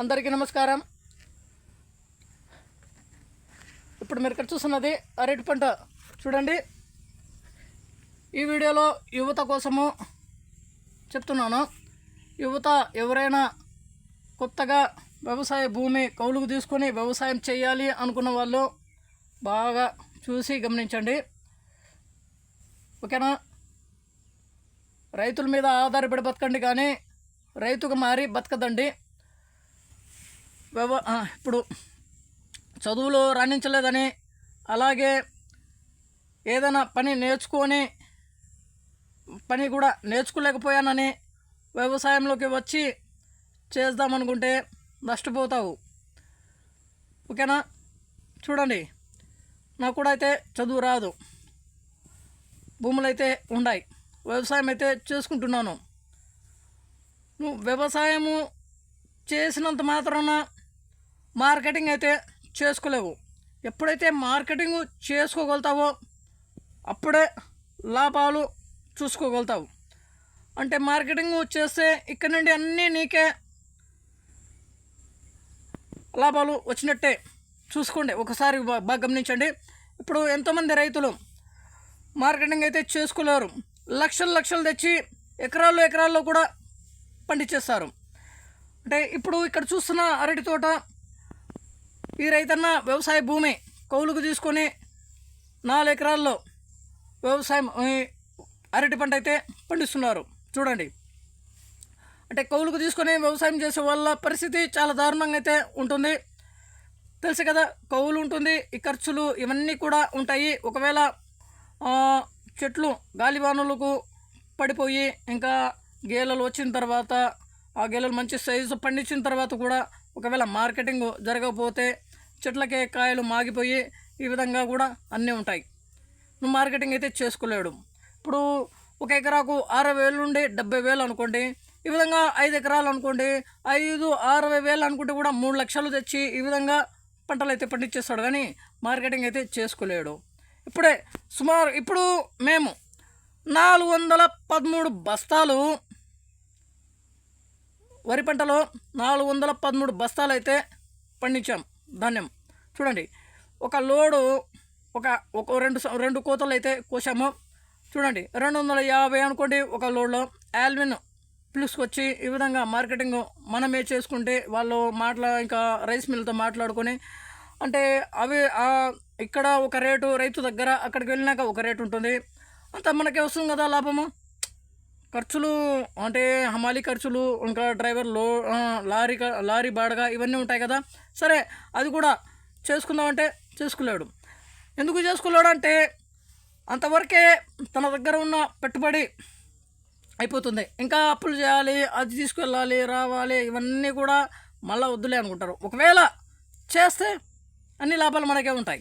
అందరికీ నమస్కారం. ఇప్పుడు మీరు ఇక్కడ చూస్తున్నది అరటి పంట. చూడండి. ఈ వీడియోలో యువత కోసము చెప్తున్నాను. యువత ఎవరైనా కొత్తగా వ్యవసాయ భూమి కౌలుకు తీసుకొని వ్యవసాయం చేయాలి అనుకున్న వాళ్ళు బాగా చూసి గమనించండి. ఓకేనా? రైతుల మీద ఆధారపడి బతకండి కానీ రైతుగా మారి బతకదండి. వ్యవ ఇప్పుడు చదువులో రాణించలేదని అలాగే ఏదైనా పని నేర్చుకొని పని కూడా నేర్చుకోలేకపోయానని వ్యవసాయంలోకి వచ్చి చేద్దామనుకుంటే నష్టపోతావు. ఓకేనా? చూడండి. నాకు కూడా అయితే చదువు రాదు. భూములు అయితే ఉన్నాయి వ్యవసాయం అయితే చేసుకుంటున్నాను. నువ్వు వ్యవసాయము చేసినంత మాత్రాన మార్కెటింగ్ అయితే చేసుకోలేవు. ఎప్పుడైతే మార్కెటింగ్ చేసుకోగలుగుతావో అప్పుడే లాభాలు చూసుకోగలుగుతావు. అంటే మార్కెటింగ్ చేస్తే ఇక్కడ నుండి అన్నీ నీకే లాభాలు వచ్చినట్టే చూసుకోండి. ఒకసారి బాగా గమనించండి. ఇప్పుడు ఎంతోమంది రైతులు మార్కెటింగ్ అయితే చేసుకోలేరు. లక్షలు లక్షలు తెచ్చి ఎకరాల్లో ఎకరాల్లో కూడా పండించేస్తారు అంటే ఇప్పుడు ఇక్కడ చూస్తున్న అరటి తోట ఈ రైతన్న వ్యవసాయ భూమి కౌలుకు తీసుకొని నాలుగు ఎకరాల్లో వ్యవసాయం అరటి పంట అయితే పండిస్తున్నారు. చూడండి. అంటే కౌలుకు తీసుకొని వ్యవసాయం చేసే వాళ్ళ పరిస్థితి చాలా దారుణంగా అయితే ఉంటుంది. తెలుసు కదా కౌలు ఉంటుంది ఈ ఖర్చులు ఇవన్నీ కూడా ఉంటాయి. ఒకవేళ చెట్లు గాలివానులకు పడిపోయి ఇంకా గేలలు వచ్చిన తర్వాత ఆ గేలలు మంచి సైజు పండించిన తర్వాత కూడా ఒకవేళ మార్కెటింగ్ జరగకపోతే చెట్లకే కాయలు మాగిపోయి ఈ విధంగా కూడా అన్నీ ఉంటాయి. నువ్వు మార్కెటింగ్ అయితే చేసుకోలేడు. ఇప్పుడు ఒక ఎకరాకు అరవై వేలు నుండి డెబ్బై వేలు అనుకోండి ఈ విధంగా ఐదు ఎకరాలు అనుకోండి ఐదు అరవై వేలు అనుకుంటే కూడా మూడు లక్షలు తెచ్చి ఈ విధంగా పంటలు అయితే పండించేస్తాడు కానీ మార్కెటింగ్ అయితే చేసుకోలేడు. ఇప్పుడే సుమారు ఇప్పుడు మేము నాలుగు వందల పదమూడు బస్తాలు వరి పంటలో నాలుగు వందల పదమూడు బస్తాలు అయితే పండించాం. ధాన్యం. చూడండి ఒక లోడు ఒక ఒక రెండు స- రెండు కోతలు అయితే కోసాము. చూడండి రెండు వందల యాభై అనుకోండి ఒక లోడ్లో యాల్విన్ పిలుసుకొచ్చి ఈ విధంగా మార్కెటింగ్ మనమే చేసుకుంటే వాళ్ళు మాట్లా ఇంకా రైస్ మిల్తో మాట్లాడుకొని అంటే అవి ఇక్కడ ఒక రేటు రైతు దగ్గర అక్కడికి వెళ్ళినాక ఒక రేటు ఉంటుంది. అంత మనకే వస్తుంది కదా లాభము? ఖర్చులు అంటే హమాలి ఖర్చులు ఇంకా డ్రైవర్లో లారీ లారీ బాడగా ఇవన్నీ ఉంటాయి కదా. సరే అది కూడా చేసుకుందామంటే చేసుకోలేడు ఎందుకు చేసుకోలేడు అంటే అంతవరకే తన దగ్గర ఉన్న పెట్టుబడి అయిపోతుంది. ఇంకా అప్పులు చేయాలి అది తీసుకెళ్ళాలి రావాలి ఇవన్నీ కూడా మళ్ళీ వద్దులే అనుకుంటారు. ఒకవేళ చేస్తే అన్ని లాభాలు మనకే ఉంటాయి.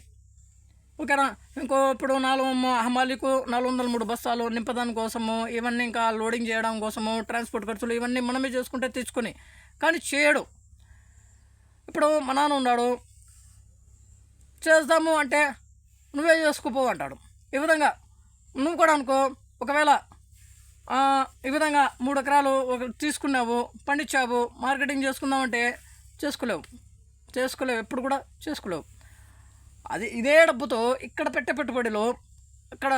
ఓకేనా? ఇంకో ఇప్పుడు నాలుగు మ- హమాలీకు నాలుగు వందల మూడు బస్తాలు నింపదాని కోసము ఇవన్నీ ఇంకా లోడింగ్ చేయడం కోసము ట్రాన్స్పోర్ట్ ఖర్చులు ఇవన్నీ మనమే చేసుకుంటే తెచ్చుకొని కానీ చేయడు. ఇప్పుడు మా నాన్న ఉన్నాడు. చేద్దాము అంటే నువ్వే చేసుకుపో అంటాడు. ఈ విధంగా నువ్వు కూడా అనుకో ఒకవేళ ఈ విధంగా మూడు ఎకరాలు ఒక తీసుకున్నావు పండించావు మార్కెటింగ్ చేసుకుందామంటే చేసుకోలేవు. చేసుకోలేవు. ఎప్పుడు కూడా చేసుకోలేవు. అది ఇదే డబ్బుతో ఇక్కడ పెట్టే పెట్టుబడిలో అక్కడ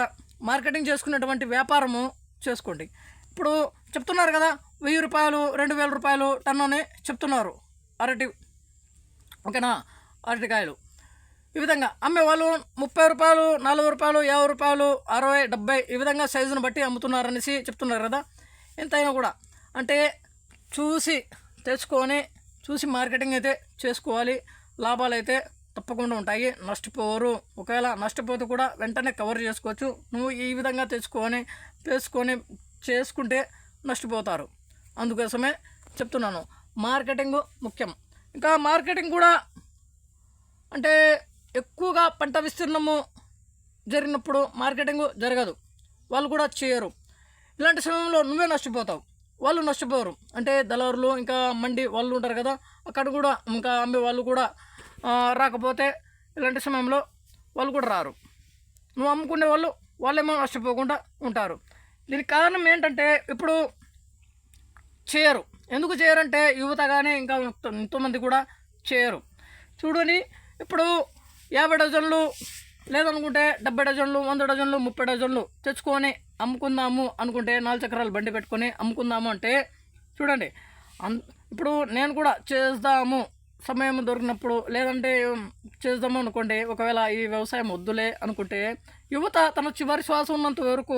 మార్కెటింగ్ చేసుకునేటువంటి వ్యాపారము చేసుకోండి. ఇప్పుడు చెప్తున్నారు కదా వెయ్యి రూపాయలు రెండు వేల రూపాయలు టన్ను అని చెప్తున్నారు అరటి ఓకేనా? అరటికాయలు ఈ విధంగా అమ్మేవాళ్ళు ముప్పై రూపాయలు నలభై రూపాయలు యాభై రూపాయలు అరవై డెబ్బై ఈ విధంగా సైజును బట్టి అమ్ముతున్నారనేసి చెప్తున్నారు కదా. ఎంతైనా కూడా అంటే చూసి తెచ్చుకొని చూసి మార్కెటింగ్ అయితే చేసుకోవాలి లాభాలు అయితే తప్పకుండా ఉంటాయి. నష్టపోరు. ఒకవేళ నష్టపోతే కూడా వెంటనే కవర్ చేసుకోవచ్చు. నువ్వు ఈ విధంగా తెచ్చుకొని పేసుకొని చేసుకుంటే నష్టపోతారు. అందుకోసమే చెప్తున్నాను. మార్కెటింగ్ ముఖ్యం. ఇంకా మార్కెటింగ్ కూడా అంటే ఎక్కువగా పంట విస్తీర్ణము జరిగినప్పుడు మార్కెటింగ్ జరగదు. వాళ్ళు కూడా చేయరు. ఇలాంటి సమయంలో నువ్వే నష్టపోతావు. వాళ్ళు నష్టపోరు. అంటే దళారులు ఇంకా మండి వాళ్ళు ఉంటారు కదా అక్కడ కూడా ఇంకా అమ్మే వాళ్ళు కూడా రాకపోతే ఇలాంటి సమయంలో వాళ్ళు కూడా రారు. నువ్వు అమ్ముకునే వాళ్ళు వాళ్ళేమో నష్టపోకుండా ఉంటారు. దీనికి కారణం ఏంటంటే ఇప్పుడు చేయరు. ఎందుకు చేయరంటే యువత కానీ ఇంకా ఎంతోమంది కూడా చేయరు. చూడని ఇప్పుడు యాభై డజన్లు లేదనుకుంటే డెబ్బై డజన్లు వంద డజన్లు ముప్పై డజన్లు తెచ్చుకొని అమ్ముకుందాము అనుకుంటే నాలుగు చక్రాలు బండి పెట్టుకొని అమ్ముకుందాము అంటే చూడండి అన్ ఇప్పుడు నేను కూడా చేద్దాము సమయం దొరికినప్పుడు లేదంటే చేద్దాము అనుకోండి ఒకవేళ ఈ వ్యవసాయం వద్దులే అనుకుంటే యువత తన చివరి శ్వాస ఉన్నంత వరకు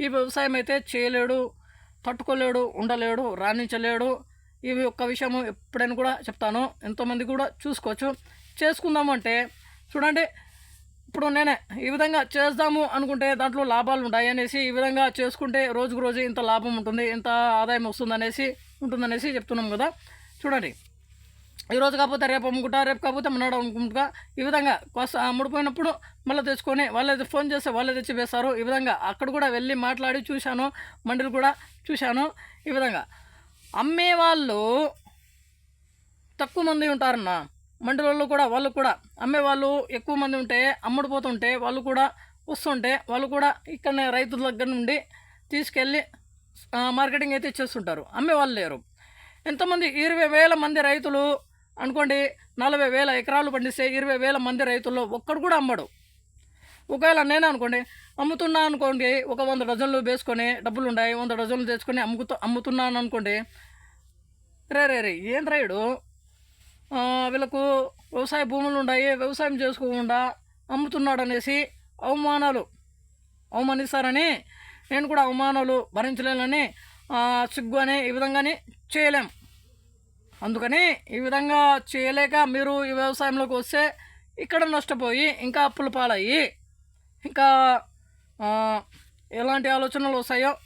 ఈ వ్యవసాయం అయితే చేయలేడు తట్టుకోలేడు ఉండలేడు రాణించలేడు. ఇవి ఒక్క విషయము ఎప్పుడైనా కూడా చెప్తాను. ఎంతోమంది కూడా చూసుకోవచ్చు. చేసుకుందాము అంటే చూడండి ఇప్పుడు నేనే ఈ విధంగా చేద్దాము అనుకుంటే దాంట్లో లాభాలు ఉంటాయి అనేసి ఈ విధంగా చేసుకుంటే రోజుకు రోజు ఇంత లాభం ఉంటుంది ఇంత ఆదాయం వస్తుందనేసి ఉంటుందనేసి చెప్తున్నాం కదా. చూడండి. ఈరోజు కాకపోతే రేపు అమ్ముకుంటా రేపు కాకపోతే మన్నాడు అమ్ముకుంటా. ఈ విధంగా కొస అమ్ముడుపోయినప్పుడు మళ్ళీ తెచ్చుకొని వాళ్ళే ఫోన్ చేస్తే వాళ్ళే తెచ్చి వేస్తారు. ఈ విధంగా అక్కడ కూడా వెళ్ళి మాట్లాడి చూశాను మండలు కూడా చూశాను. ఈ విధంగా అమ్మే వాళ్ళు తక్కువ మంది ఉంటారన్న. మండలలో కూడా వాళ్ళు కూడా అమ్మే వాళ్ళు ఎక్కువ మంది ఉంటే అమ్ముడిపోతుంటే వాళ్ళు కూడా వస్తుంటే వాళ్ళు కూడా ఇక్కడనే రైతుల దగ్గర నుండి తీసుకెళ్ళి మార్కెటింగ్ అయితే చేస్తుంటారు. అమ్మే వాళ్ళు లేరు. ఎంతమంది? ఇరవై వేల మంది రైతులు అనుకోండి నలభై వేల ఎకరాలు పండిస్తే ఇరవై వేల మంది రైతుల్లో ఒక్కడు కూడా అమ్మడు. ఒకవేళ నేనే అనుకోండి అమ్ముతున్నా అనుకోండి ఒక వంద డజన్లు వేసుకొని డబ్బులు ఉన్నాయి వంద డజన్లు తెచ్చుకొని అమ్ముతూ అమ్ముతున్నాను అనుకోండి రే రే రే ఏం రాయుడు వీళ్ళకు వ్యవసాయ భూములు ఉన్నాయి వ్యవసాయం చేసుకోకుండా అమ్ముతున్నాడు అనేసి అవమానాలు. అవమానిస్తారని నేను కూడా అవమానాలు భరించలేనని సిగ్గు అని ఈ విధంగానే చేయలేం. అందుకని ఈ విధంగా చేయలేక మీరు ఈ వ్యవసాయంలోకి వస్తే ఇక్కడ నష్టపోయి ఇంకా అప్పుల పాలయ్యి ఇంకా ఎలాంటి ఆలోచనలు వస్తాయో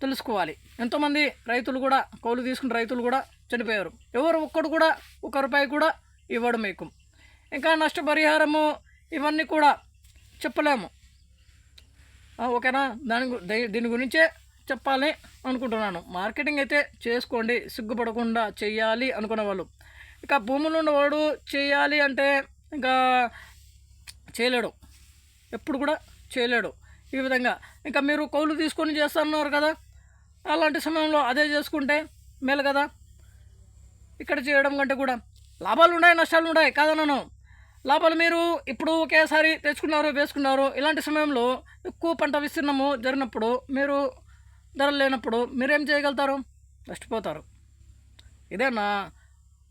తెలుసుకోవాలి. ఎంతోమంది రైతులు కూడా కౌలు తీసుకున్న రైతులు కూడా చనిపోయారు. ఎవరు ఒక్కడు కూడా ఒక రూపాయి కూడా ఇవ్వడం మీకు. ఇంకా నష్టపరిహారము ఇవన్నీ కూడా చెప్పలేము. ఓకేనా? దాని గు- దై- దీని గురించే చెప్పాలి అనుకుంటున్నాను. మార్కెటింగ్ అయితే చేసుకోండి సిగ్గుపడకుండా చేయాలి అనుకునే వాళ్ళు. ఇక భూములు ఉన్నవాడు చేయాలి అంటే ఇంకా చేయలేడు. ఎప్పుడు కూడా చేయలేడు ఈ విధంగా. ఇంకా మీరు కౌలు తీసుకొని చేస్తున్నారు కదా అలాంటి సమయంలో అదే చేసుకుంటే మేలు కదా. ఇక్కడ చేయడం కంటే కూడా లాభాలు ఉన్నాయి నష్టాలు ఉన్నాయి కాదన్నాను. లాభాలు మీరు ఇప్పుడు ఒకేసారి తెచ్చుకున్నారు వేసుకున్నారు. ఇలాంటి సమయంలో ఎక్కువ పంట విస్తీర్ణము జరిగినప్పుడు మీరు ధరలు లేనప్పుడు మీరేం చేయగలుగుతారు? నష్టపోతారు. ఇదేనా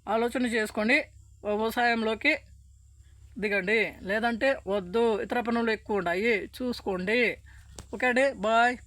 ఆలోచన చేసుకోండి. వ్యవసాయంలోకి దిగండి. లేదంటే వద్దు. ఇతర పనులు ఎక్కువ ఉన్నాయి చూసుకోండి. ఓకే అండి. బాయ్.